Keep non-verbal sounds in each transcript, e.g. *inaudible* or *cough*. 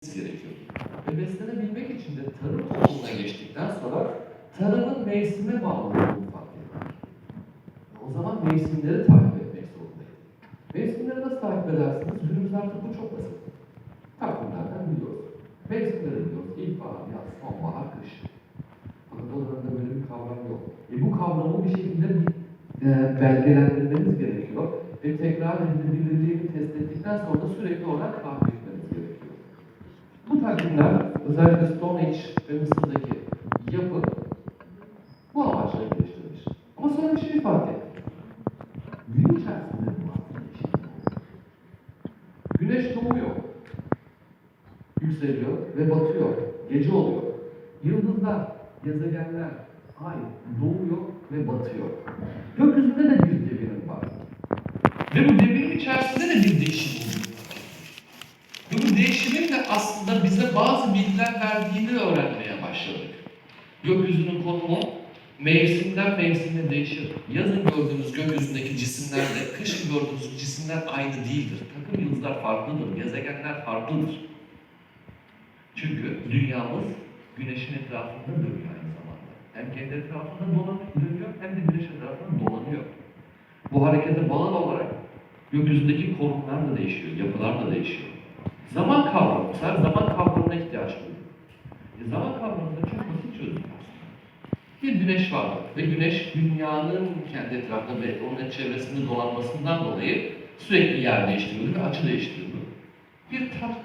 gerekiyor. Ve beslenebilmek için de tarım toplumuna geçtikten sonra tarımın mevsime bağlı olduğunu fark ettik. O zaman mevsimleri takip etmek zorundayız. Mevsimleri nasıl takip edersiniz? Günümüzde artık bu çok basit. Takvimlerden biliyoruz. Mevsimleri biliyoruz. İlkbahar, yaz, sonbahar, kış. Anadolu'da böyle bir kavram yok. E bu kavramı bir şekilde e, belgelendirmeniz gerekiyor. Ve tekrar edilebilirliğini test ettikten sonra sürekli olarak takip. Bu takvimler özellikle Stone Age ve Mısır'daki yapı bu amaçla geliştirilmiş. Ama sonra bir şey fark ettik. Gün içerisinde bu. Güneş doğuyor, yükseliyor ve batıyor. Gece oluyor. Yıldızlar, gezegenler, ay doğuyor ve batıyor. Gökyüzünde de bir devrim var. Ve bu devrim içerisinde de bir değişim değişimin de aslında bize bazı bilgiler verdiğini öğrenmeye başladık. Gökyüzünün konumu mevsimden mevsime değişir. Yazın gördüğünüz gökyüzündeki cisimlerle kışın gördüğünüz cisimler aynı değildir. Takım yıldızlar farklıdır, gezegenler farklıdır. Çünkü dünyamız güneşin etrafında dönüyor aynı zamanda. Hem kendi etrafında dönüyor hem de güneş etrafında dolanıyor. Bu harekete bağlı olarak gökyüzündeki konumlar da değişiyor, yapılar da değişiyor. Zaman kavramı, her zaman kavramına ihtiyaç duyuyor. E zaman kavramını da çok basit çözdük aslında. Bir güneş var ve güneş dünyanın kendi etrafında ve onun çevresinde dolanmasından dolayı sürekli yer değiştiriyordu ve açı değiştiriyordu. Bir taş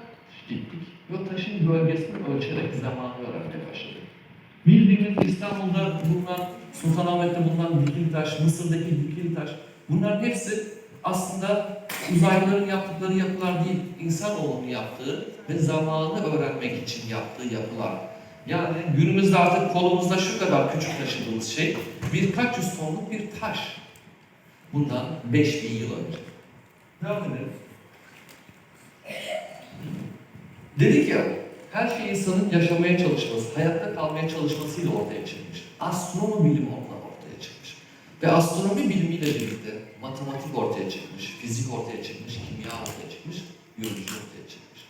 diktik ve o taşın bölgesini ölçerek zamanı öğrenmeye başladık. Bildiğimiz İstanbul'da bulunan, Sultanahmet'te bulunan dikili taş, Mısır'daki dikili taş, bunların hepsi aslında uzaylıların yaptıkları yapılar değil, insanoğlunun yaptığı ve zamanı öğrenmek için yaptığı yapılar. Yani günümüzde artık kolumuzda şu kadar küçük taşıdığımız şey birkaç yüz tonluk bir taş. Bundan 5000 yıl önce. Devam edelim. Dedik ya, her şey insanın yaşamaya çalışması, hayatta kalmaya çalışmasıyla ortaya çıkmış. Astronomi bilimi ortaya çıkmış. Ve astronomi bilimiyle birlikte matematik ortaya çıkmış, fizik ortaya çıkmış, kimya ortaya çıkmış, biyoloji ortaya çıkmış.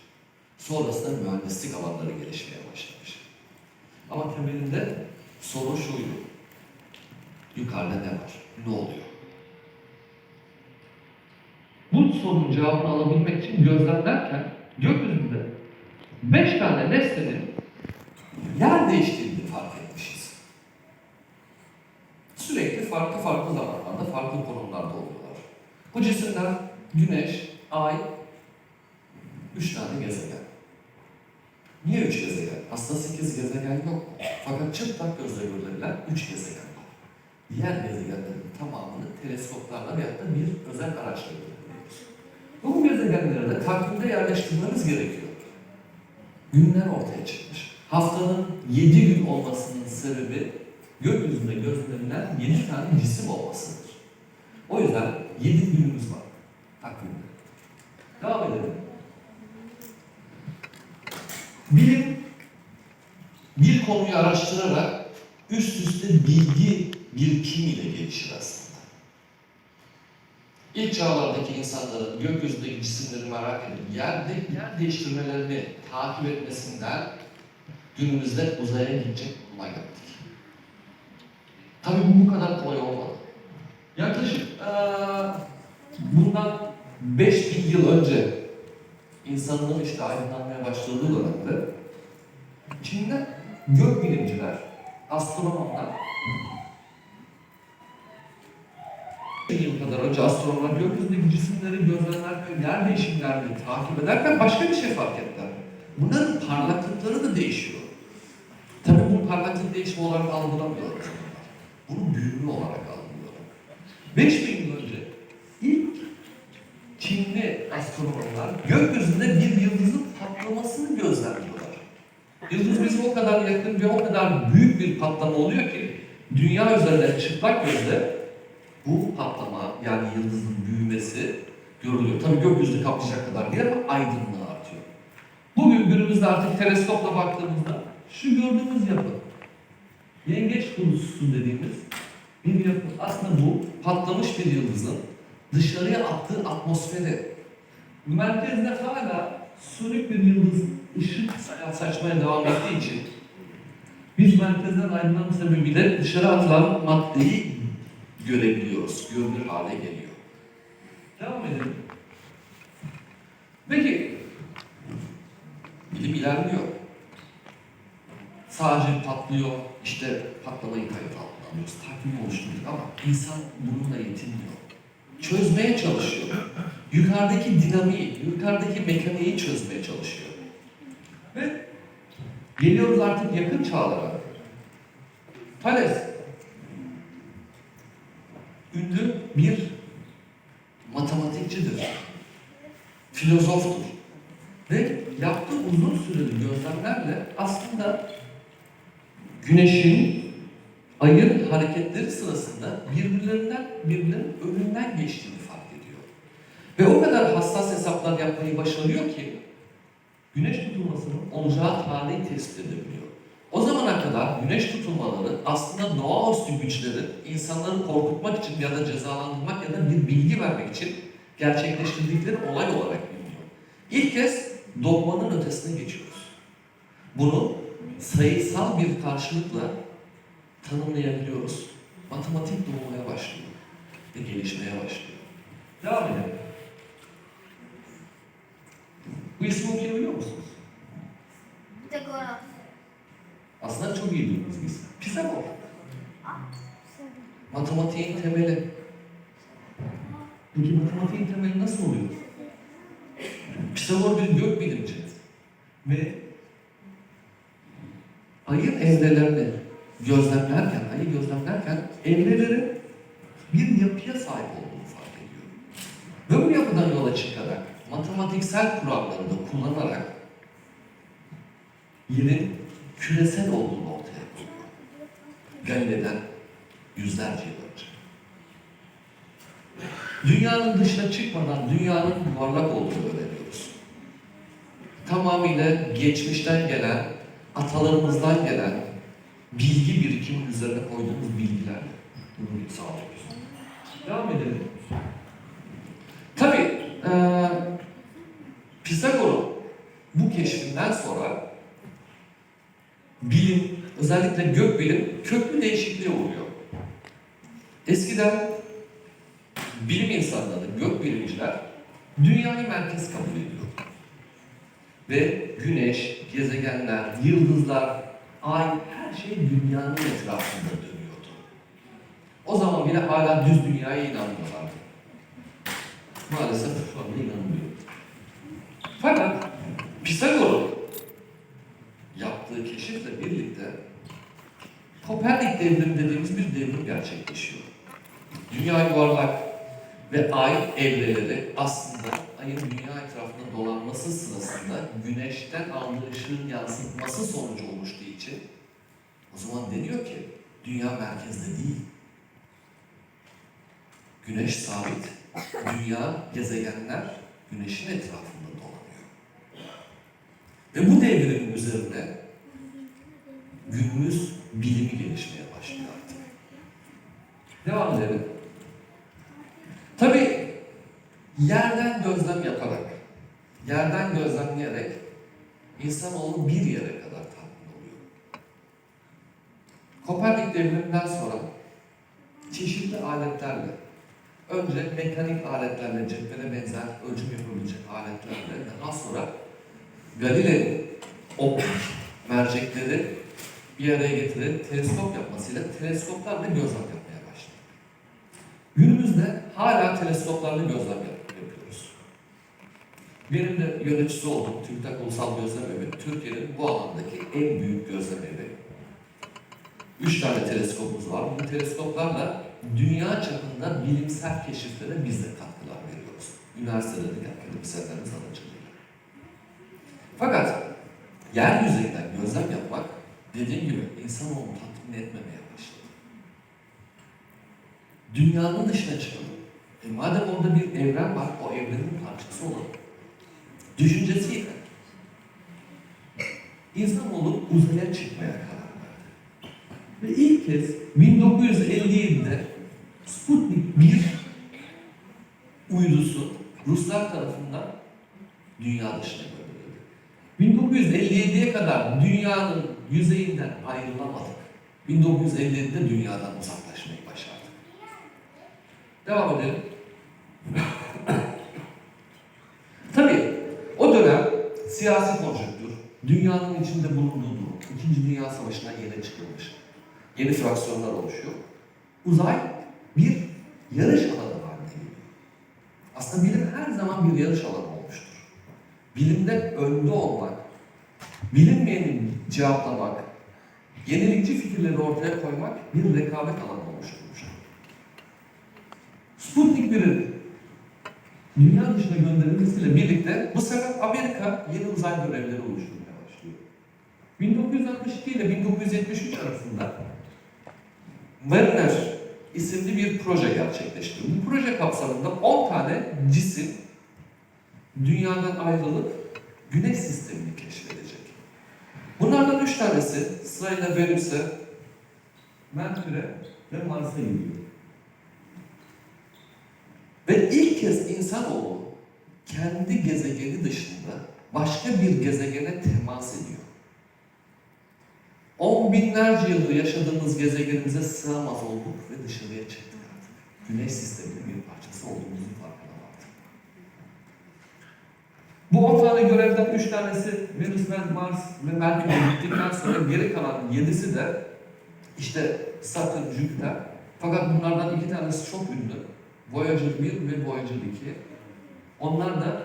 Sonrasında mühendislik alanları gelişmeye başlamış. Ama temelinde soru şuydu. Yukarıda ne var? Ne oluyor? Bu sorunun cevabını alabilmek için gözlemlerken gökyüzünde beş tane nesnenin yer değiştirdiğini fark etmişiz. Sürekli farklı farklı zamanlarda, farklı konumlarda oluyorlar. Bu cisimler Güneş, Ay, üç tane gezegen. Niye üç gezegen? Aslında sekiz gezegen yok. Fakat çıplak gözle görülebilen üç gezegen var. Diğer gezegenlerin tamamını teleskoplarla veyahut da bir özel araçla görebiliyoruz. Bu gezegenleri de takvimde yerleştirmemiz gerekiyor. Günler ortaya çıkmış. Haftanın yedi gün olmasının sebebi gökyüzünde gözlenilen yedi tane cisim olmasıdır. O yüzden yedi günümüz var takvimde. Devam edelim. Bilim bir konuyu araştırarak üst üste bilgi birikimiyle gelişir aslında. İlk çağlardaki insanların gökyüzündeki cisimleri merak edip yerde yer değiştirmelerini takip etmesinden günümüzde uzaya gidecek buna geldik. Tabii bu bu kadar kolay olmadı. Yaklaşık eee, bundan 5000 yıl önce insanlığın işte aydınlanmaya başladığı dönemde Çin'de gökbilimciler, astronomlar yıl kadar önce astronomlar gökyüzündeki cisimleri gözlemlerken, yer değişimlerini takip ederken başka bir şey fark ettiler. Bunların parlaklıkları da değişiyor. Tabii bu parlaklık değişimi olarak algılamıyorlar. Bunu büyüme olarak algılıyorlar. 5000 yıl önce ilk Çinli astronomlar gökyüzünde bir yıldızın patlamasını gözlemliyorlar. Yıldız bize o kadar yakın ve o kadar büyük bir patlama oluyor ki dünya üzerinde çıplak gözle bu patlama yani yıldızın büyümesi görülüyor. Tabii gökyüzünü kaplayacak kadar değil ama aydınlığı artıyor. Bugün günümüzde artık teleskopla baktığımızda şu gördüğümüz yapı yengeç kurusu dediğimiz bir yapı. Aslında bu patlamış bir yıldızın dışarıya attığı atmosferi. Merkezde hala sönük bir yıldız ışık sa- saçmaya devam ettiği için biz merkezden ayrılan sebebiyle dışarı atılan maddeyi görebiliyoruz. Görünür hale geliyor. Devam edelim. Peki, bilim ilerliyor. Sadece patlıyor, işte patlamayı kayıt altına alıyoruz, takvim oluşturuyoruz ama insan bununla yetinmiyor. Çözmeye çalışıyor. Yukarıdaki dinamiği, yukarıdaki mekaniği çözmeye çalışıyor. Ve geliyoruz artık yakın çağlara. Thales, ünlü bir matematikçidir, filozoftur. Ve yaptığı uzun süreli gözlemlerle aslında güneşin, ayın hareketleri sırasında birbirlerinden birbirlerinin önünden geçtiğini fark ediyor. Ve o kadar hassas hesaplar yapmayı başarıyor ki güneş tutulmasının olacağı tarihi tespit edebiliyor. O zamana kadar güneş tutulmaları aslında doğaüstü güçleri insanları korkutmak için ya da cezalandırmak ya da bir bilgi vermek için gerçekleştirdikleri olay olarak biliniyor. İlk kez dogmanın ötesine geçiyoruz. Bunu sayısal bir karşılıkla tanımlayabiliyoruz. Matematik doğmaya başlıyor ve gelişmeye başlıyor. Devam edelim. Bu ismi okuyabiliyor musunuz? Pitagoras. Aslında çok iyi bildiğiniz bir isim. Pisagor. Matematiğin temeli. Peki matematiğin temeli nasıl oluyor? *laughs* Pisagor bir gök bilimci. Ve ayın evrelerini gözlemlerken, ayı gözlemlerken evrelerin bir yapıya sahip olduğunu fark ediyor. Ve bu yapıdan yola çıkarak matematiksel kurallarını kullanarak yerin küresel olduğunu ortaya koyuyor. Galile'den yüzlerce yıl önce. Dünyanın dışına çıkmadan dünyanın yuvarlak olduğunu öğreniyoruz. Tamamıyla geçmişten gelen, atalarımızdan gelen bilgi birikimi üzerine koyduğumuz bilgilerle bunu sağlıyoruz. Devam edelim. Tabii eee Pisagor'un bu keşfinden sonra bilim, özellikle gökbilim köklü değişikliğe uğruyor. Eskiden bilim insanları, gökbilimciler dünyayı merkez kabul ediyor. Ve güneş, gezegenler, yıldızlar, ay, her şey dünyanın etrafında dönüyordu. O zaman bile hala düz dünyaya inanmıyorlardı. Maalesef şu anda inanmıyor. Fakat Pisagor'un yaptığı keşifle birlikte Kopernik devrimi dediğimiz bir devrim gerçekleşiyor. Dünya yuvarlak ve ay evreleri aslında ayın dünya etrafında dolanması sırasında güneşten aldığı ışığın yansıtması sonucu oluştuğu için o zaman deniyor ki dünya merkezde değil. Güneş sabit, dünya, gezegenler güneşin etrafında dolanıyor. Ve bu devrimin üzerine günümüz bilimi gelişmeye başlıyor artık. Devam edelim. Tabii yerden gözlem yaparak, yerden gözlemleyerek insanoğlu bir yere kadar tatmin oluyor. Kopernik devriminden sonra çeşitli aletlerle, önce mekanik aletlerle, cephene benzer ölçüm yapabilecek aletlerle, daha sonra Galile'nin optik mercekleri bir araya getirip teleskop yapmasıyla teleskoplarla gözlem yapmaya başladı. Günümüzde hala teleskoplarla gözlem yap- yapıyoruz. Benim de yöneticisi olduğum TÜRKTAK Ulusal Gözlem Evi, Türkiye'nin bu alandaki en büyük gözlem evi. Üç tane teleskopumuz var. Bu teleskoplarla dünya çapında bilimsel keşiflere biz de katkılar veriyoruz. Üniversitelerin akademisyenlerimiz aracılığıyla. Fakat yeryüzünden gözlem yapmak dediğim gibi insanoğlunu tatmin etmemeye başladı. Dünyanın dışına çıkalım. E madem orada bir evren var, o evrenin parçası olalım. Düşüncesiyle insanoğlu uzaya çıkmaya karar verdi. Ve ilk kez 1957'de Sputnik 1 uydusu Ruslar tarafından dünya dışına gönderildi. 1957'ye kadar dünyanın yüzeyinden ayrılamadık. 1957'de dünyadan uzaklaşmayı başardık. Devam edelim. Tabii o dönem siyasi konjonktür, dünyanın içinde bulunduğu durum, İkinci Dünya Savaşı'na yeni çıkılmış, yeni fraksiyonlar oluşuyor. Uzay bir yarış alanı haline geliyor. Aslında bilim her zaman bir yarış alanı olmuştur. Bilimde önde olmak, bilinmeyeni cevaplamak, yenilikçi fikirleri ortaya koymak bir rekabet alanı oluşturmuştur. Sputnik 1'in dünya dışına gönderilmesiyle birlikte bu sefer Amerika yeni uzay görevleri oluşturmaya başlıyor. 1962 ile 1973 arasında Mariner isimli bir proje gerçekleştiriyor. Bu proje kapsamında 10 tane cisim dünyadan ayrılıp güneş sistemini keşfedecek. Bunlardan 3 tanesi sırayla Venüs'e, Merkür'e ve Mars'a gidiyor. Ve ilk kez insanoğlu kendi gezegeni dışında başka bir gezegene temas ediyor. On binlerce yıldır yaşadığımız gezegenimize sığamaz olduk ve dışarıya çıktık artık. Güneş sisteminin bir parçası olduğumuzun farkına vardık. Bu 10 tane görevden 3 tanesi Venüs ve Mars ve Merkür'e gittikten sonra geri kalan 7'si de işte Satürn, Jüpiter. Fakat bunlardan iki tanesi çok ünlü. Voyager 1 ve Voyager 2. Onlar da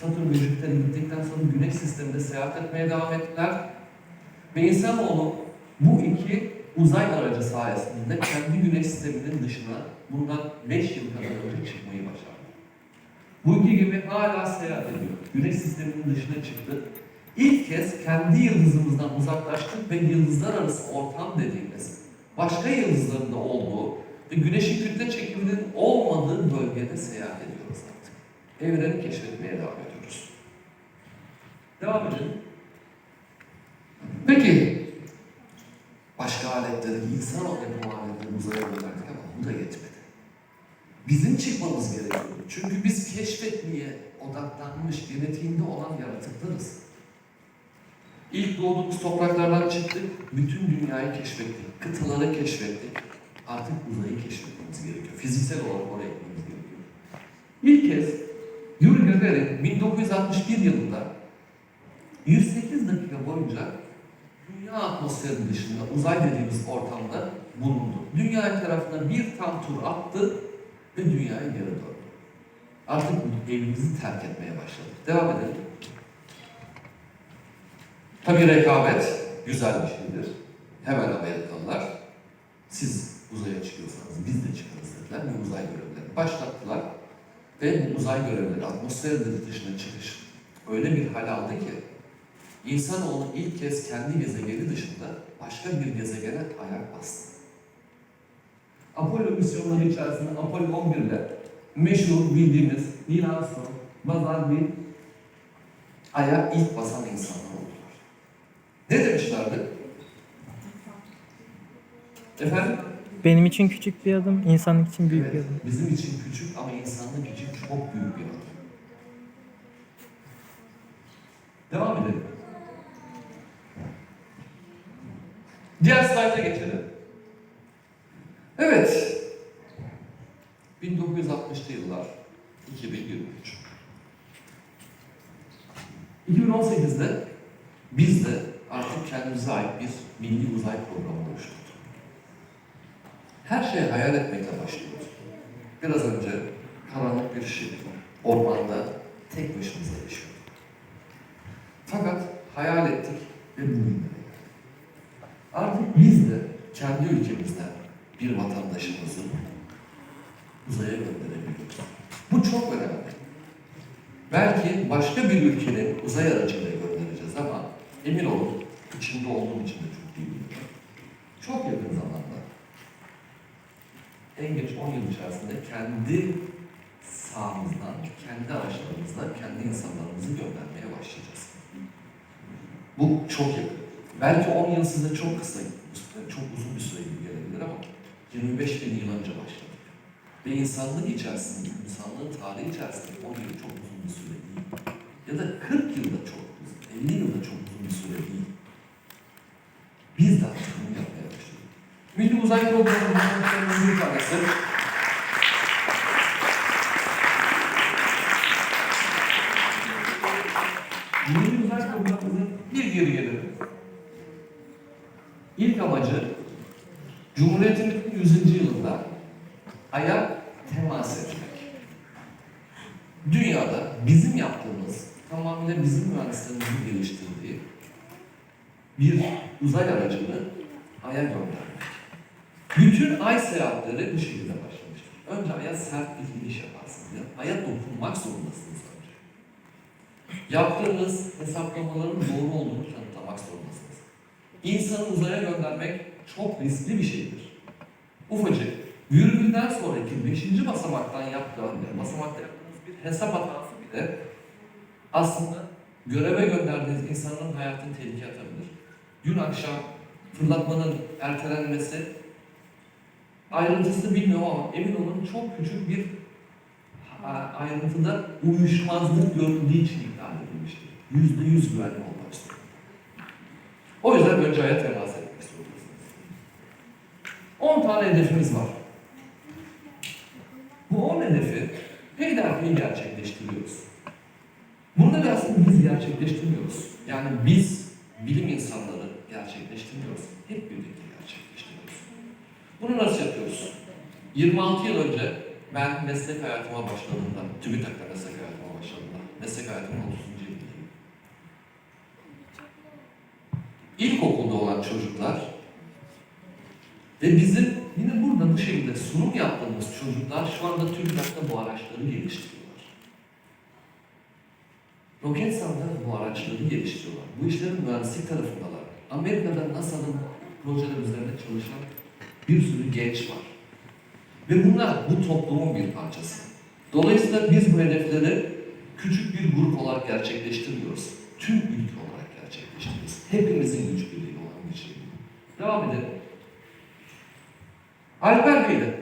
Satürn ve Jüpiter'e gittikten sonra Güneş sisteminde seyahat etmeye devam ettiler. Ve insanoğlu bu iki uzay aracı sayesinde kendi Güneş sisteminin dışına bundan 5 yıl kadar önce çıkmayı başardı. Bu iki gemi hala seyahat ediyor. Güneş sisteminin dışına çıktı. İlk kez kendi yıldızımızdan uzaklaştık ve yıldızlar arası ortam dediğimiz başka yıldızların da olduğu ve güneşin kütle çekiminin olmadığı bölgede seyahat ediyoruz artık. Evreni keşfetmeye devam ediyoruz. Devam edelim. Peki, başka aletleri, insan yapım aletleri uzaya gönderdik ama bu da yetmedi. Bizim çıkmamız gerekiyor. Çünkü biz keşfetmeye odaklanmış, genetiğinde olan yaratıklarız. İlk doğduğumuz topraklardan çıktık, bütün dünyayı keşfettik, kıtaları keşfettik. Artık uzayı keşfetmemiz gerekiyor. Fiziksel olarak oraya gitmemiz gerekiyor. İlk kez Yuri Gagarin 1961 yılında 108 dakika boyunca dünya atmosferinin dışında uzay dediğimiz ortamda bulundu. Dünya etrafına bir tam tur attı ve dünyaya geri döndü. Artık evimizi terk etmeye başladık. Devam edelim. Tabii rekabet güzel bir şeydir. Hemen Amerikalılar siz uzaya çıkıyorsanız biz de çıkarız dediler ve uzay görevlerini başlattılar. Ve uzay görevleri atmosfer dışına çıkış öyle bir hal aldı ki insanoğlu ilk kez kendi gezegeni dışında başka bir gezegene ayak bastı. Apollo misyonları içerisinde Apollo 11'de meşhur bildiğimiz Neil Armstrong, Buzz Aldrin aya ilk basan insanlar oldular. Ne demişlerdi? Efendim? Benim için küçük bir adım, insanlık için büyük bir Evet, adım. bizim için küçük ama insanlık için çok büyük bir adım. Devam edelim. Diğer slayta geçelim. Evet. 1960'lı yıllar 2023. 2018'de biz de artık kendimize ait bir milli uzay programı oluşturduk. Her şeyi hayal etmekle başlıyoruz. Biraz önce karanlık bir şehir, ormanda tek başımıza yaşıyorduk. Fakat hayal ettik ve bugünlere geldik. Artık biz de kendi ülkemizden bir vatandaşımızı uzaya gönderebiliyoruz. Bu çok önemli. Belki başka bir ülkenin uzay aracıyla göndereceğiz ama emin olun içinde olduğum için de çok biliyorum. Çok yakın zamanda en geç 10 yıl içerisinde kendi sahamızdan, kendi araçlarımızla, kendi insanlarımızı göndermeye başlayacağız. Bu çok yakın. Belki 10 yıl size çok kısa, çok uzun bir süre gibi gelebilir ama 25 bin yıl önce başladık. Ve insanlık içerisinde, insanlığın tarihi içerisinde 10 yıl çok uzun bir süre değil. Ya da 40 yıl da çok uzun, 50 yıl da çok uzun bir süre değil. Biz de artık. Milli Uzay Programı'nın bir tanesi Milli Uzay Programı'nın bir geri gelelim. İlk amacı Cumhuriyetimizin 100. yılında Ay'a temas etmek. Dünyada bizim yaptığımız, tamamıyla bizim mühendislerimizin geliştirdiği bir uzay aracını Ay'a göndermek. Bütün Ay seyahatleri bu şekilde başlamıştır. Önce Ay'a sert bir iniş yaparsınız. ya. Ay'a dokunmak zorundasınız önce. Yaptığınız hesaplamaların doğru olduğunu kanıtlamak zorundasınız. İnsanı uzaya göndermek çok riskli bir şeydir. Ufacık, virgülden sonraki beşinci basamaktan yaptığınız, basamakta yaptığınız bir hesap hatası bile aslında göreve gönderdiğiniz insanın hayatını tehlikeye atabilir. Dün akşam fırlatmanın ertelenmesi ayrıntısını bilmiyorum ama emin olun çok küçük bir ayrıntıda uyuşmazlık görüldüğü için iptal edilmiştir. Yüzde yüz güvenli olmak. O yüzden önce aya temas etmek zorundasınız. 10 tane hedefimiz var. Bu 10 hedefi peyderpey gerçekleştiriyoruz. Bunları aslında biz gerçekleştirmiyoruz. Yani biz bilim insanları gerçekleştirmiyoruz. Hep birlikte gerçekleştiriyoruz. Bunu nasıl? 26 yıl önce ben meslek hayatıma başladığımda, TÜBİTAK'ta meslek hayatıma başladığımda, meslek hayatımın 30. yılındayım. İlkokulda olan çocuklar ve bizim yine burada bu şekilde sunum yaptığımız çocuklar şu anda TÜBİTAK'ta bu araçları geliştiriyorlar. Roketsan'da bu araçları geliştiriyorlar. Bu işlerin mühendislik tarafındalar. Amerika'da NASA'nın projeler üzerinde çalışan bir sürü genç var. Ve bunlar bu toplumun bir parçası. Dolayısıyla biz bu hedefleri küçük bir grup olarak gerçekleştirmiyoruz. Tüm ülke olarak gerçekleştiriyoruz. Hepimizin güç birliği olan bir şey. Devam edelim. Alper Bey de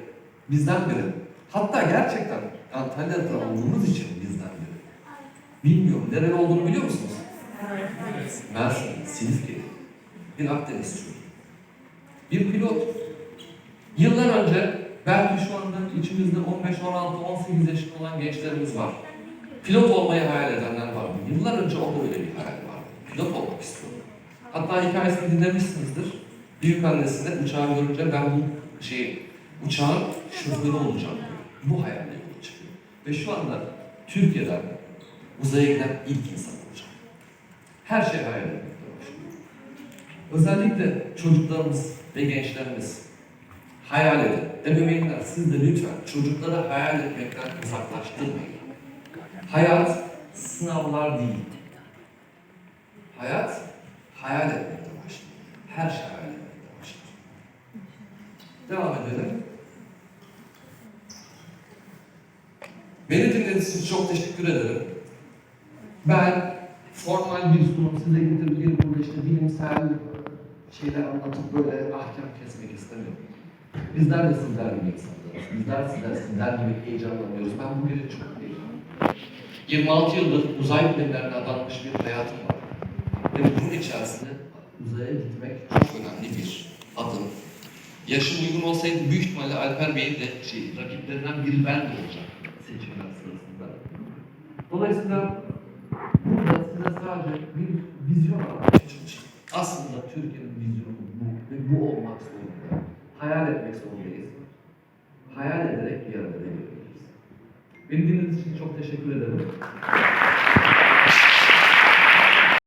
bizden biri. Hatta gerçekten Antalya'da olduğumuz için bizden biri. Bilmiyorum. Nereli olduğunu biliyor musunuz? Mersin, Silifke. Bir Akdeniz çocuğu. Bir pilot. Yıllar önce belki şu anda içimizde 15, 16, 18 yaşında olan gençlerimiz var. Pilot olmayı hayal edenler var. Yıllar önce o da öyle bir hayal vardı. Pilot olmak istiyordu. Hatta hikayesini dinlemişsinizdir. Büyük annesine uçağı görünce ben bu şey uçağın şoförü olacağım diyor. Bu hayalle yola çıkıyor. Ve şu anda Türkiye'den uzaya giden ilk insan olacak. Her şey hayal başlıyor. Özellikle çocuklarımız ve gençlerimiz hayal edin. Ebeveynler siz de lütfen çocukları hayal etmekten uzaklaştırmayın. Hayat sınavlar değil. Hayat hayal etmekle başlıyor. Her şey hayal etmekle başlıyor. Devam edelim. Beni dinlediğiniz için çok teşekkür ederim. Ben formal bir sunum size getirdiğim burada işte bilimsel şeyler anlatıp böyle ahkam kesmek istemiyorum. Bizler de sizler gibi insanlarız. Bizler sizler, sizler gibi heyecanlanıyoruz. Ben bu gece çok heyecanlıyım. 26 yıldır uzay bilimlerine adanmış bir hayatım var. Ve bunun içerisinde uzaya gitmek çok önemli bir adım. Yaşım uygun olsaydı büyük ihtimalle Alper Bey'in de şey, rakiplerinden biri ben de olacaktım seçimler sırasında. Dolayısıyla burada size sadece bir vizyon anlatmaya. Aslında Türkiye'nin vizyonu bu ve bu olmak zorunda hayal etmek zorundayız. Hayal ederek bir arada gelebiliriz. Beni dinlediğiniz için çok teşekkür ederim.